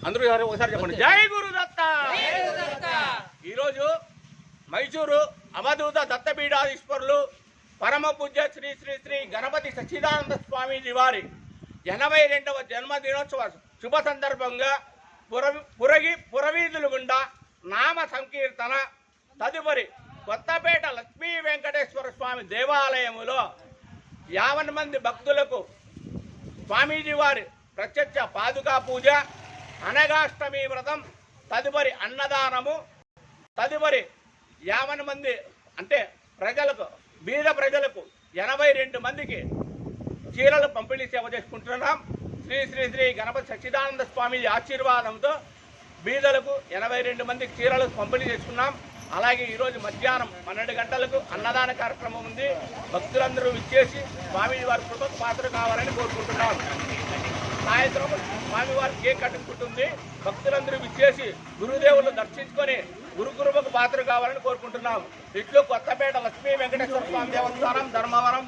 అందరూ ఒకసారి చెప్పండి. జై గురుదత్త ఈరోజు మైసూరు అవధూత దత్తపీఠాధీశ్వరులు పరమ పూజ్య శ్రీ శ్రీ శ్రీ గణపతి సచ్చిదానంద స్వామీజీ వారి ఎనభై రెండవ జన్మదినోత్సవ శుభ సందర్భంగా పుర పురగి పురవీధుల గుండా నామ సంకీర్తన తదుపరి కొత్తపేట లక్ష్మీ వెంకటేశ్వర స్వామి దేవాలయములో యావన్ మంది భక్తులకు స్వామీజీ వారి ప్రత్యక్ష పాదుకా పూజ అనగాష్టమి వ్రతం తదుపరి అన్నదానము తదుపరి యావన్ మంది అంటే ప్రజలకు బీద ప్రజలకు ఎనభై రెండు మందికి చీరలు పంపిణీ సేవ చేసుకుంటున్నాం. శ్రీ శ్రీ శ్రీ గణపతి సచ్చిదానంద స్వామి ఆశీర్వాదంతో బీదలకు ఎనభై రెండు మందికి చీరలు పంపిణీ చేసుకున్నాం. అలాగే ఈరోజు మధ్యాహ్నం పన్నెండు గంటలకు అన్నదాన కార్యక్రమం ఉంది. భక్తులందరూ విచ్చేసి స్వామి వారి కృపకు పాత్ర కావాలని కోరుకుంటున్నాం. సాయంత్రం స్వామివారి కేక్ కట్టుకుంటుంది. భక్తులందరూ విచ్చేసి గురుదేవులను దర్శించుకొని గురు పాత్ర కావాలని కోరుకుంటున్నాం. ఇట్లు కొత్తపేట లక్ష్మీ వెంకటేశ్వర స్వామి దేవస్థానం ధర్మవరం